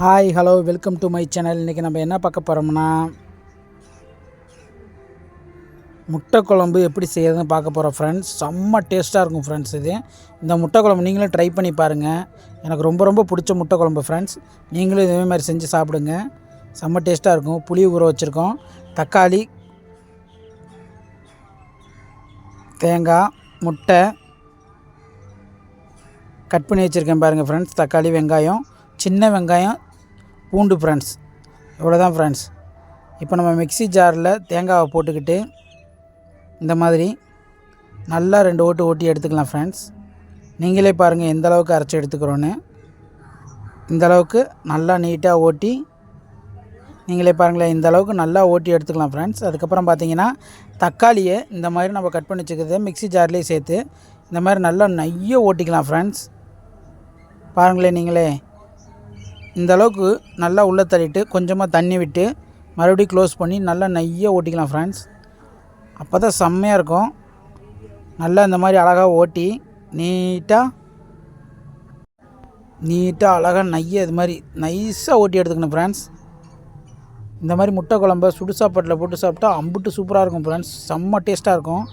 Hi hello welcome to my channel இன்றைக்கி நம்ம என்ன பார்க்க போகிறோம்னா முட்டை குழம்பு எப்படி செய்யறதுன்னு பார்க்க போகிறோம் ஃப்ரெண்ட்ஸ் செம்ம டேஸ்ட்டாக இருக்கும் ஃப்ரெண்ட்ஸ் இது. இந்த முட்டை குழம்பு நீங்களும் ட்ரை பண்ணி பாருங்கள் எனக்கு ரொம்ப ரொம்ப பிடிச்ச முட்டை குழம்பு ஃப்ரெண்ட்ஸ் நீங்களும் இதே மாதிரி செஞ்சு சாப்பிடுங்க. செம்ம டேஸ்ட்டாக இருக்கும். புளி ஊற வச்சுருக்கோம். தக்காளி தேங்காய் முட்டை கட் பண்ணி வச்சுருக்கேன் பாருங்கள் ஃப்ரெண்ட்ஸ் தக்காளி வெங்காயம் சின்ன வெங்காயம் பூண்டு ஃப்ரெண்ட்ஸ். இவ்வளோ தான் ஃப்ரெண்ட்ஸ். இப்போ நம்ம மிக்ஸி ஜாரில் தேங்காவை போட்டுக்கிட்டு இந்த மாதிரி நல்லா ரெண்டு ஓட்டு ஓட்டி எடுத்துக்கலாம் ஃப்ரெண்ட்ஸ். நீங்களே பாருங்கள் எந்த அளவுக்கு அரைச்சி எடுத்துக்கிறோன்னு. இந்த அளவுக்கு நல்லா நீட்டாக ஓட்டி நீங்களே பாருங்களேன் இந்த அளவுக்கு நல்லா ஓட்டி எடுத்துக்கலாம் ஃப்ரெண்ட்ஸ். அதுக்கப்புறம் பார்த்தீங்கன்னா தக்காளியை இந்த மாதிரி நம்ம கட் பண்ணி வச்சுக்கிறத மிக்ஸி ஜார்லேயே சேர்த்து இந்த மாதிரி நல்லா நைய ஓட்டிக்கலாம் ஃப்ரெண்ட்ஸ். பாருங்களேன் நீங்களே. இந்த அளவுக்கு நல்லா உள்ளே தள்ளிட்டு கொஞ்சமாக தண்ணி விட்டு மறுபடியும் க்ளோஸ் பண்ணி நல்லா நையாக ஓட்டிக்கலாம் ஃப்ரெண்ட்ஸ் அப்போ தான் செம்மையாக இருக்கும். நல்லா இந்த மாதிரி அழகாக ஓட்டி நீட்டாக நீட்டாக அழகாக நைய இது மாதிரி நைஸாக ஓட்டி எடுத்துக்கணும் ஃப்ரெண்ட்ஸ் இந்த மாதிரி முட்டை குழம்ப சுடு சாப்பாட்டில் போட்டு சாப்பிட்டா அம்புட்டு சூப்பராக இருக்கும் ஃப்ரெண்ட்ஸ் செம்ம டேஸ்ட்டாக இருக்கும்.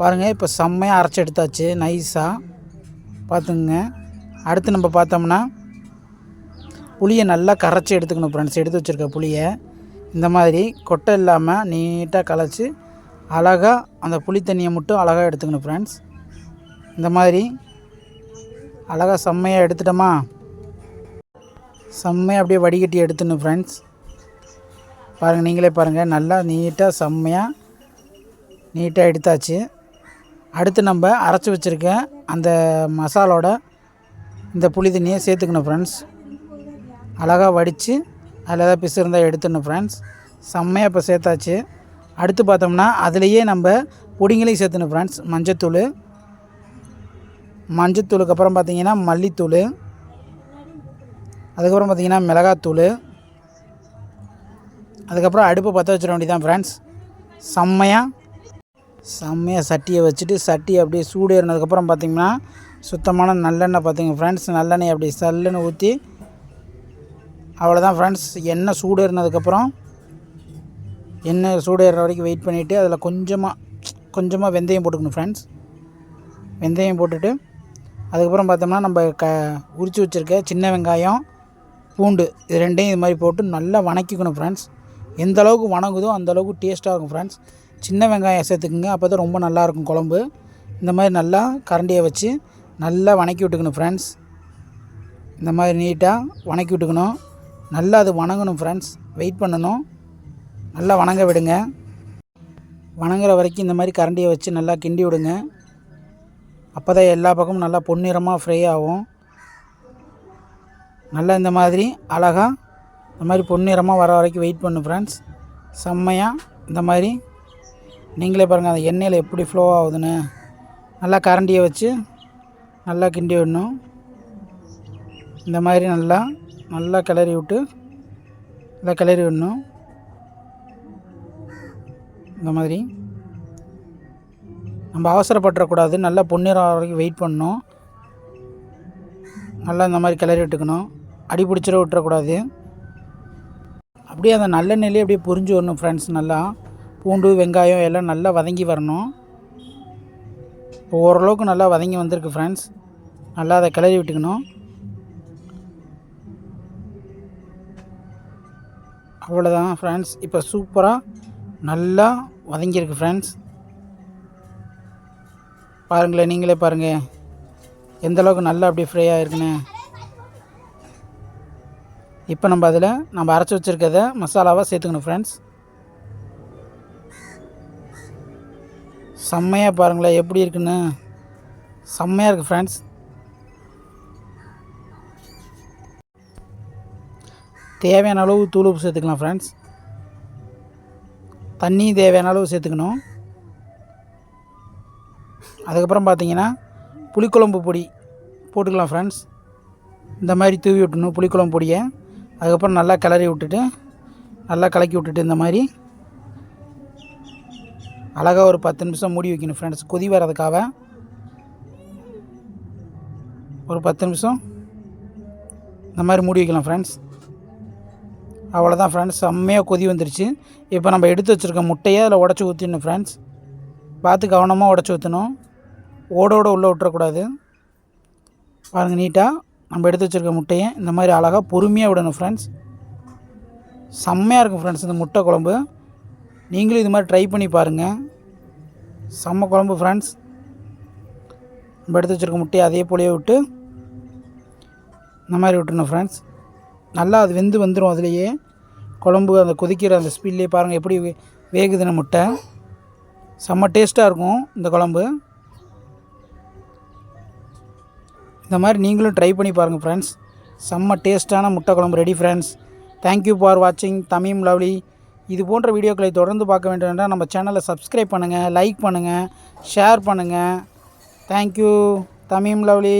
பாருங்கள் இப்போ செம்மையாக அரைச்சி எடுத்தாச்சு நைஸாக பார்த்துங்க அடுத்து நம்ம பார்த்தோம்னா புளியை நல்லா கரைச்சி எடுத்துக்கணும் ஃப்ரெண்ட்ஸ் எடுத்து வச்சுருக்க புளியை. இந்த மாதிரி கொட்டை இல்லாமல் நீட்டாக கலைச்சி அழகாக அந்த புளி தண்ணியை மட்டும் அழகாக எடுத்துக்கணும் ஃப்ரெண்ட்ஸ் இந்த மாதிரி அழகாக செம்மையாக எடுத்துட்டோமா? செம்மையாக அப்படியே வடிகட்டி எடுத்துடணும் ஃப்ரெண்ட்ஸ் பாருங்கள் நீங்களே பாருங்கள் நல்லா நீட்டாக செம்மையாக நீட்டாக எடுத்தாச்சு. அடுத்து நம்ம அரைச்சி வச்சுருக்க அந்த மசாலோட இந்த புளி தண்ணியை சேர்த்துக்கணும் ஃப்ரெண்ட்ஸ் அழகாக வடித்து அதில் ஏதாவது பிசு இருந்தால் எடுத்துடணும் ஃப்ரெண்ட்ஸ் செம்மையாக இப்போ சேர்த்தாச்சு. அடுத்து பார்த்தோம்னா அதுலேயே நம்ம பொடிங்களையும் சேர்த்துணும் ஃப்ரெண்ட்ஸ் மஞ்சத்தூள். மஞ்சத்தூளுக்கு அப்புறம் பார்த்தீங்கன்னா மல்லித்தூள். அதுக்கப்புறம் பார்த்திங்கன்னா மிளகாத்தூள். அதுக்கப்புறம் அடுப்பை பற்ற வச்சிட வேண்டியதான் ஃப்ரெண்ட்ஸ் செம்மையாக செம்மையாக சட்டியை வச்சுட்டு சட்டி அப்படியே சூடு ஏறினதுக்கப்புறம் பார்த்திங்கன்னா சுத்தமான நல்லெண்ணெய் பார்த்திங்க ஃப்ரெண்ட்ஸ் நல்லெண்ணெய் அப்படி சல்லுன்னு ஊற்றி அவ்வளோதான் ஃப்ரெண்ட்ஸ் எண்ணெய் சூடு ஏறினதுக்கப்புறம் எண்ணெய் சூடு ஏறுற வரைக்கும் வெயிட் பண்ணிவிட்டு அதில் கொஞ்சமாக கொஞ்சமாக வெந்தயம் போட்டுக்கணும் ஃப்ரெண்ட்ஸ் வெந்தயம் போட்டுட்டு அதுக்கப்புறம் பார்த்தோம்னா நம்ம க உரித்து வச்சுருக்க சின்ன வெங்காயம் பூண்டு இது ரெண்டையும் இது மாதிரி போட்டு நல்லா வணக்கிக்கணும் ஃப்ரெண்ட்ஸ் எந்த அளவுக்கு வணங்குதோ அந்தளவுக்கு டேஸ்ட்டாக இருக்கும் ஃப்ரெண்ட்ஸ் சின்ன வெங்காயம் சேர்த்துக்குங்க அப்போ தான் ரொம்ப நல்லாயிருக்கும் குழம்பு. இந்த மாதிரி நல்லா கரண்டியை வச்சு நல்லா வணக்கி விட்டுக்கணும் ஃப்ரெண்ட்ஸ் இந்த மாதிரி நீட்டாக வணக்கி விட்டுக்கணும். நல்லா அது வணங்கணும் ஃப்ரெண்ட்ஸ் வெயிட் பண்ணணும். நல்லா வணங்க விடுங்க. வணங்குற வரைக்கும் இந்த மாதிரி கரண்டியை வச்சு நல்லா கிண்டி விடுங்க. அப்போ தான் எல்லா பக்கமும் நல்லா பொன்னிறமாக ஃப்ரை ஆகும். நல்லா இந்த மாதிரி அழகாக இந்த மாதிரி பொன்னிறமாக வர வரைக்கும் வெயிட் பண்ணு ஃப்ரெண்ட்ஸ் செம்மையாக இந்த மாதிரி. நீங்களே பாருங்கள் அந்த எண்ணெயில் எப்படி ஃப்ளோ ஆகுதுன்னு. நல்லா கரண்டியை வச்சு நல்லா கிண்டி விடணும். இந்த மாதிரி நல்லா நல்லா கிளறி விட்டு நல்லா கிளறி விடணும். இந்த மாதிரி. நம்ம அவசரப்பட்டுறக்கூடாது. நல்லா பொன்னிறம் வரைக்கும் வெயிட் பண்ணணும். நல்லா இந்த மாதிரி கிளறி விட்டுக்கணும். அடி பிடிச்சிட விட்டுறக்கூடாது. அப்படியே அந்த நல்லெண்ணெயிலே அப்படியே புரிஞ்சு வரணும் ஃப்ரெண்ட்ஸ் நல்லா. பூண்டு வெங்காயம் எல்லாம் நல்லா வதங்கி வரணும். இப்போ ஓரளவுக்கு நல்லா வதங்கி வந்திருக்கு ஃப்ரெண்ட்ஸ் நல்லா அதை கிளறி விட்டுக்கணும். அவ்வளோதான் ஃப்ரெண்ட்ஸ் இப்போ சூப்பராக நல்லா வதங்கியிருக்கு ஃப்ரெண்ட்ஸ் பாருங்களேன் நீங்களே பாருங்கள் எந்தளவுக்கு நல்லா அப்படியே ஃப்ரை ஆகிருக்குன்னு இப்போ நம்ம அதில் நம்ம அரைச்சி வச்சுருக்கத மசாலாவாக சேர்த்துக்கணும் ஃப்ரெண்ட்ஸ் செம்மையாக பாருங்களேன் எப்படி இருக்குன்னு. செம்மையாக இருக்குது ஃப்ரெண்ட்ஸ் தேவையான அளவு தூள் உப்பு சேர்த்துக்கலாம் ஃப்ரெண்ட்ஸ் தண்ணி தேவையான அளவு சேர்த்துக்கணும். அதுக்கப்புறம் பார்த்தீங்கன்னா புளிக்குழம்பு பொடி போட்டுக்கலாம் ஃப்ரெண்ட்ஸ் இந்த மாதிரி தூவி விட்டணும் புளிக்குழம்பு பொடியை. அதுக்கப்புறம் நல்லா கிளறி விட்டுட்டு நல்லா கலக்கி விட்டுட்டு இந்த மாதிரி அழகாக ஒரு பத்து நிமிஷம் மூடி வைக்கணும் ஃப்ரெண்ட்ஸ் கொதி வர்றதுக்காக ஒரு பத்து நிமிஷம் இந்த மாதிரி மூடி வைக்கலாம் ஃப்ரெண்ட்ஸ் அவ்வளோதான் ஃப்ரெண்ட்ஸ் செம்மையாக கொதி வந்துருச்சு. இப்போ நம்ம எடுத்து வச்சுருக்க முட்டையை அதில் உடச்சி ஊற்றிடணும் ஃப்ரெண்ட்ஸ் பார்த்து கவனமாக உடச்சி ஊற்றணும் ஓடோட உள்ளே விட்டுறக்கூடாது. பாருங்கள் நீட்டாக நம்ம எடுத்து வச்சுருக்க முட்டையை இந்த மாதிரி அழகாக பொறுமையாக விடணும் ஃப்ரெண்ட்ஸ் செம்மையாக இருக்கும் ஃப்ரெண்ட்ஸ் இந்த முட்டை குழம்பு. நீங்களும் இது மாதிரி ட்ரை பண்ணி பாருங்கள் செம்ம குழம்பு ஃப்ரெண்ட்ஸ் நம்ம எடுத்து வச்சுருக்க முட்டையை அதே போலவே விட்டு இந்த மாதிரி விட்டுணும் ஃப்ரெண்ட்ஸ் நல்லா அது வெந்து வந்துடும் அதுலேயே. குழம்பு அந்த கொதிக்கிற அந்த ஸ்பீட்லேயே பாருங்கள் எப்படி வேகுதுன்னு முட்டை. செம்ம டேஸ்ட்டாக இருக்கும் இந்த குழம்பு. இந்த மாதிரி நீங்களும் ட்ரை பண்ணி பாருங்கள் ஃப்ரெண்ட்ஸ் செம்ம டேஸ்ட்டான முட்டை குழம்பு ரெடி ஃப்ரெண்ட்ஸ் தேங்க்யூ ஃபார் வாட்சிங் தமிம் லவ்லி. இது போன்ற வீடியோக்களை தொடர்ந்து பார்க்க வேண்டும் என்றால் நம்ம சேனலை சப்ஸ்கிரைப் பண்ணுங்கள் லைக் பண்ணுங்கள் ஷேர் பண்ணுங்கள் தேங்க்யூ தமிம் லவ்லி.